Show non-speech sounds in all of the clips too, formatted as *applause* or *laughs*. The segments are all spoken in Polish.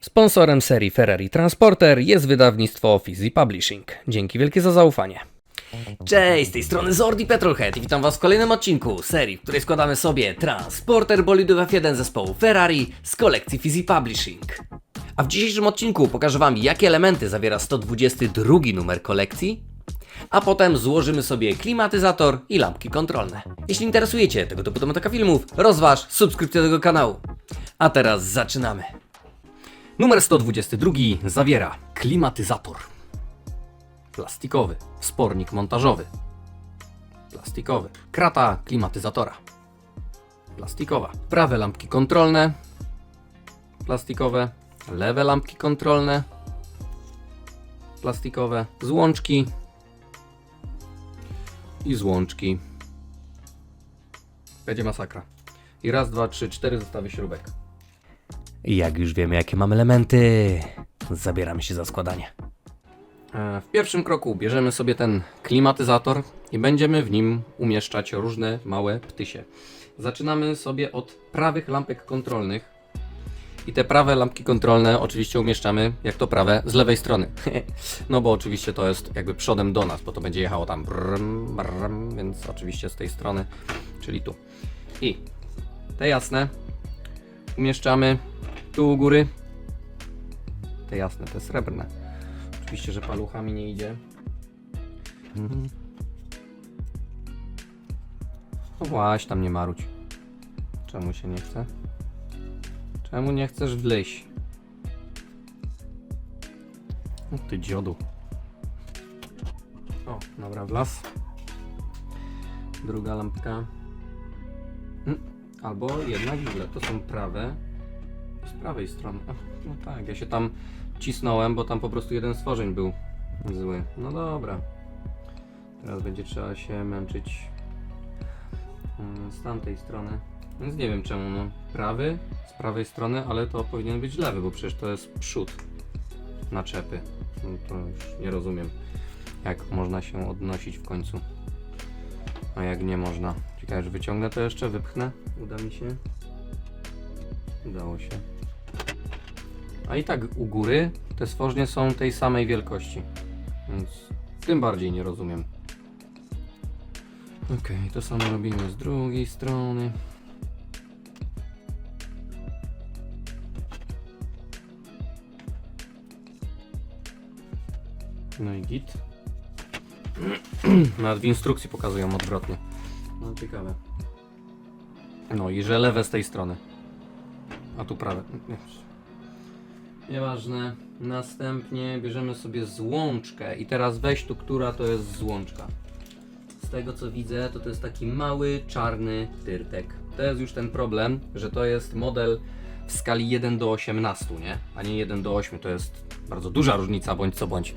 Sponsorem serii Ferrari Transporter jest wydawnictwo Fizzy Publishing. Dzięki wielkie za zaufanie. Cześć, z tej strony Zordi Petrolhead i witam Was w kolejnym odcinku serii, w której składamy sobie Transporter bolidów F1 zespołu Ferrari z kolekcji Fizzy Publishing. A w dzisiejszym odcinku pokażę Wam, jakie elementy zawiera 122 numer kolekcji, a potem złożymy sobie klimatyzator i lampki kontrolne. Jeśli interesujecie tego typu tematyka filmów, rozważ subskrypcję tego kanału. A teraz zaczynamy. Numer 122 zawiera klimatyzator. Plastikowy, spornik montażowy. Plastikowy, krata klimatyzatora. Plastikowa, prawe lampki kontrolne. Plastikowe, lewe lampki kontrolne. Plastikowe, złączki. I złączki. Będzie masakra. I raz, dwa, trzy, cztery zestawy śrubek. Jak już wiemy, jakie mamy elementy, zabieramy się za składanie. E, W pierwszym kroku bierzemy sobie ten klimatyzator i będziemy w nim umieszczać różne małe ptysie. Zaczynamy sobie od prawych lampek kontrolnych. I te prawe lampki kontrolne oczywiście umieszczamy, jak to prawe, z lewej strony. *laughs* no bo oczywiście to jest jakby przodem do nas, bo to będzie jechało tam brrm, brrm, więc oczywiście z tej strony, czyli tu. I te jasne umieszczamy tu u góry. Te jasne, te srebrne. Oczywiście, że paluchami nie idzie. Mhm. No właśnie, tam nie marudź. Czemu się nie chce? Czemu nie chcesz wleźć? O ty dziodu. O, dobra, wlaz. Druga lampka. Mm, Albo jednak źle, to są prawe. Z prawej strony. No tak, ja się tam cisnąłem, bo tam po prostu jeden stworzeń był zły. No dobra. Teraz będzie trzeba się męczyć mm, z tamtej strony. Więc nie wiem czemu, no. Prawy z prawej strony, ale to powinien być lewy, bo przecież to jest przód naczepy. No to już nie rozumiem, jak można się odnosić w końcu. A jak nie można. Ciekawe, że wyciągnę to jeszcze, wypchnę. Uda mi się. Udało się. A i tak u góry te stworznie są tej samej wielkości. Więc tym bardziej nie rozumiem. Okej, to samo robimy z drugiej strony. No i git. *clears throat* Nawet w instrukcji pokazują odwrotnie. No ciekawe. No i że lewe z tej strony. A tu prawe. Nie. Nieważne. Następnie bierzemy sobie złączkę. I teraz weź tu, która to jest złączka. Z tego co widzę, to to jest taki mały, czarny tyrtek. To jest już ten problem, że to jest model w skali 1 do 18, nie? A nie 1 do 8. To jest bardzo duża różnica, bądź co bądź.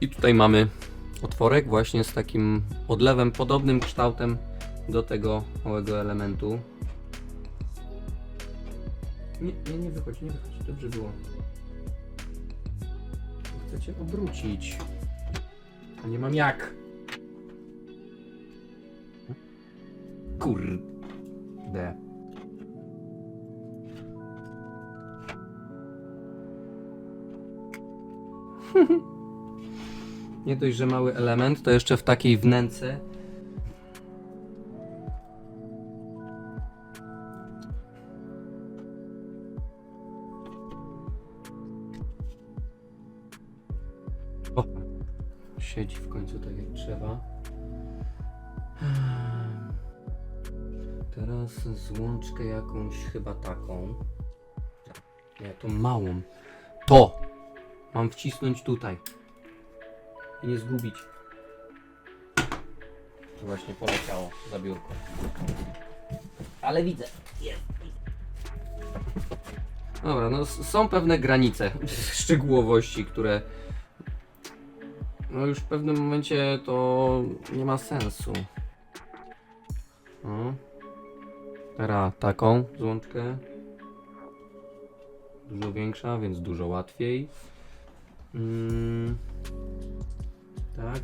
I tutaj mamy otworek właśnie z takim odlewem podobnym kształtem do tego małego elementu. Nie, nie, nie wychodź, nie wychodź, dobrze było. Chcę cię obrócić. A nie mam jak. Kurde. *laughs* Nie dość, że mały element, to jeszcze w takiej wnęce. Tak jak trzeba. Teraz złączkę jakąś chyba taką. Nie, tą małą. To! Mam wcisnąć tutaj i nie zgubić. To właśnie poleciało za biurko. Ale widzę. Jest. Dobra, no są pewne granice *laughs* szczegółowości, które no już w pewnym momencie to nie ma sensu. No. Teraz taką złączkę. Dużo większa, więc dużo łatwiej. Mm. Tak.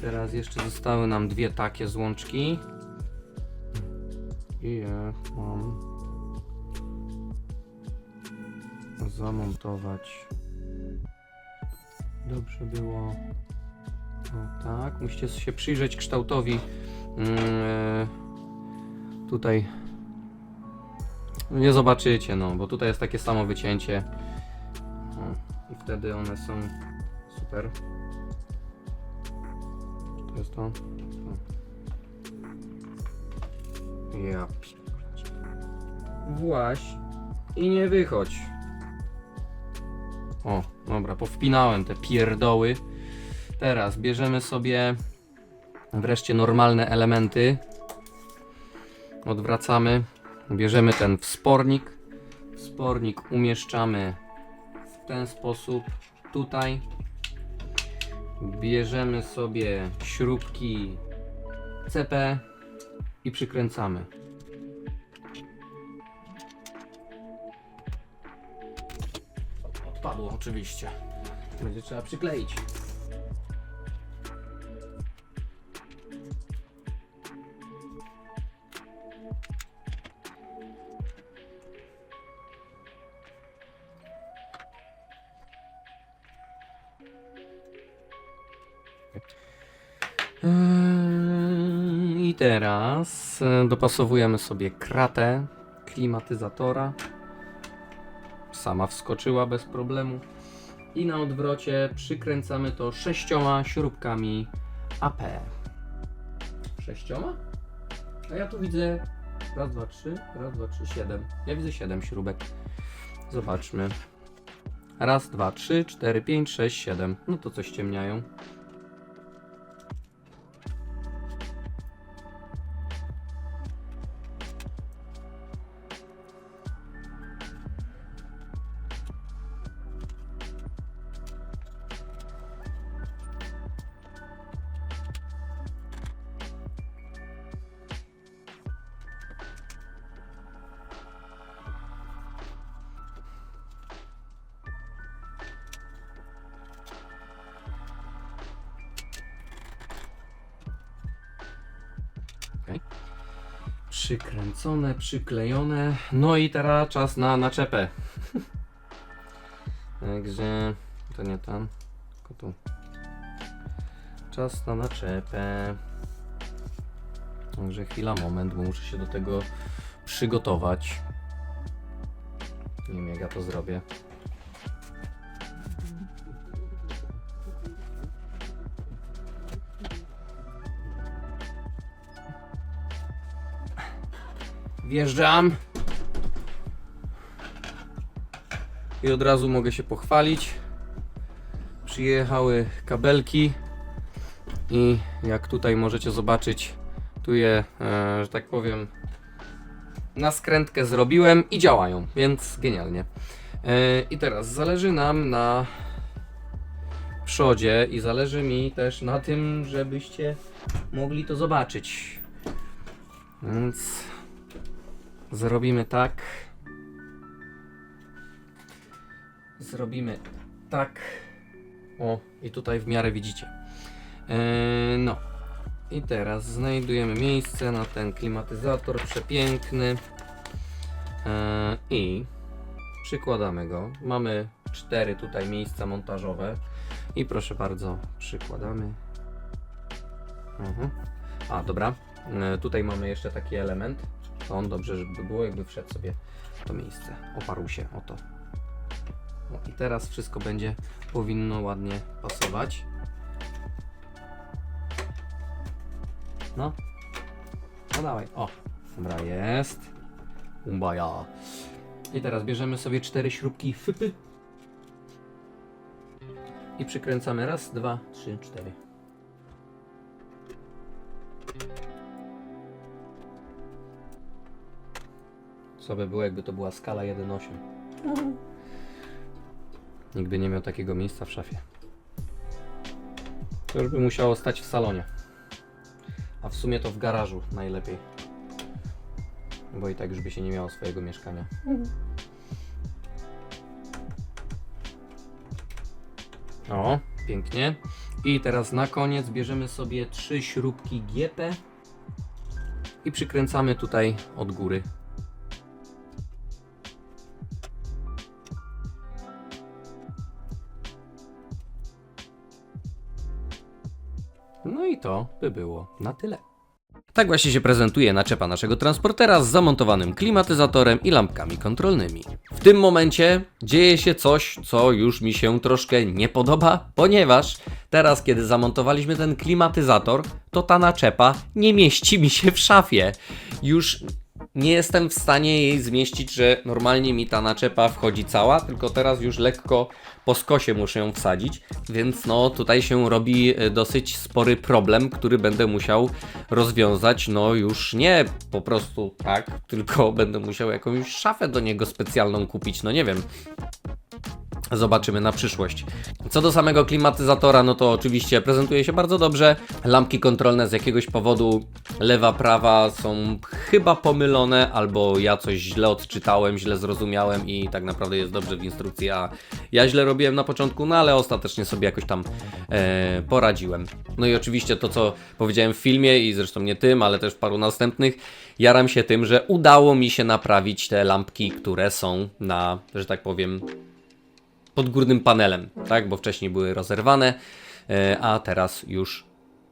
Teraz jeszcze zostały nam dwie takie złączki. I ja mam zamontować. Dobrze było. O tak, musicie się przyjrzeć kształtowi e, tutaj. Nie zobaczycie, no, bo tutaj jest takie samo wycięcie. O, I wtedy one są super. To jest to? to. Ja. Właś i nie wychodź. O, dobra, powpinałem te pierdoły. Teraz bierzemy sobie wreszcie normalne elementy. Odwracamy. Bierzemy ten wspornik. Wspornik umieszczamy w ten sposób tutaj. Bierzemy sobie śrubki CP i przykręcamy. Odpadło oczywiście. Będzie trzeba przykleić. I teraz e, dopasowujemy sobie kratę klimatyzatora. Sama wskoczyła bez problemu. I na odwrocie przykręcamy to sześcioma śrubkami AP. Sześcioma? A ja tu widzę raz, dwa, trzy, raz, dwa, trzy, siedem. Ja widzę siedem śrubek. Zobaczmy. Raz, dwa, trzy, cztery, pięć, sześć, siedem. No to coś ciemniają. Przykręcone, przyklejone. No i teraz czas na naczepę. *laughs* Także to nie tam, tylko tu. Czas na naczepę. Także chwila, moment, bo muszę się do tego przygotować. Nie wiem jak ja to zrobię. Wjeżdżam. I od razu mogę się pochwalić. Przyjechały kabelki i jak tutaj możecie zobaczyć, tu je, e, że tak powiem, na skrętkę zrobiłem i działają, więc genialnie. E, I teraz zależy nam na przodzie i zależy mi też na tym, żebyście mogli to zobaczyć. Więc Zrobimy tak. Zrobimy tak. O, i tutaj w miarę widzicie. Eee, no. I teraz znajdujemy miejsce na ten klimatyzator przepiękny. Eee, I przykładamy go. Mamy cztery tutaj miejsca montażowe. I proszę bardzo, przykładamy. Mhm. A, dobra. E, tutaj mamy jeszcze taki element. To on dobrze, żeby było, jakby wszedł sobie w to miejsce. Oparł się o to. No i teraz wszystko będzie powinno ładnie pasować. No. No dawaj. O. Dobra, jest. Umbaja. I teraz bierzemy sobie cztery śrubki fypy. I przykręcamy raz, dwa, trzy, cztery. Co by było, jakby to była skala 1.8. Nigdy nie miał takiego miejsca w szafie. To już by musiało stać w salonie. A w sumie to w garażu najlepiej. Bo i tak już by się nie miało swojego mieszkania. O, pięknie. I teraz na koniec bierzemy sobie trzy śrubki GP i przykręcamy tutaj od góry No i to by było na tyle. Tak właśnie się prezentuje naczepa naszego transportera z zamontowanym klimatyzatorem i lampkami kontrolnymi. W tym momencie dzieje się coś, co już mi się troszkę nie podoba, ponieważ teraz, kiedy zamontowaliśmy ten klimatyzator, to ta naczepa nie mieści mi się w szafie. Już nie jestem w stanie jej zmieścić, że normalnie mi ta naczepa wchodzi cała, tylko teraz już lekko po skosie muszę ją wsadzić, więc no tutaj się robi e, dosyć spory problem, który będę musiał rozwiązać, no już nie po prostu tak, tylko będę musiał jakąś szafę do niego specjalną kupić, no nie wiem. Zobaczymy na przyszłość. Co do samego klimatyzatora, no to oczywiście prezentuje się bardzo dobrze. Lampki kontrolne z jakiegoś powodu lewa, prawa są chyba pomylone, albo ja coś źle odczytałem, źle zrozumiałem i tak naprawdę jest dobrze w instrukcji, a ja źle robiłem na początku, no ale ostatecznie sobie jakoś tam e, poradziłem. No i oczywiście to, co powiedziałem w filmie i zresztą nie tym, ale też w paru następnych, jaram się tym, że udało mi się naprawić te lampki, które są na, że tak powiem, pod górnym panelem, tak? Bo wcześniej były rozerwane, e, a teraz już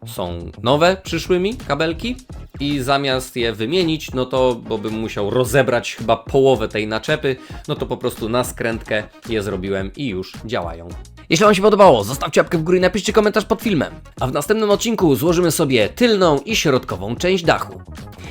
są nowe, przyszły mi kabelki i zamiast je wymienić, no to, bo bym musiał rozebrać chyba połowę tej naczepy, no to po prostu na skrętkę je zrobiłem i już działają. Jeśli Wam się podobało, zostawcie łapkę w górę i napiszcie komentarz pod filmem. A w następnym odcinku złożymy sobie tylną i środkową część dachu.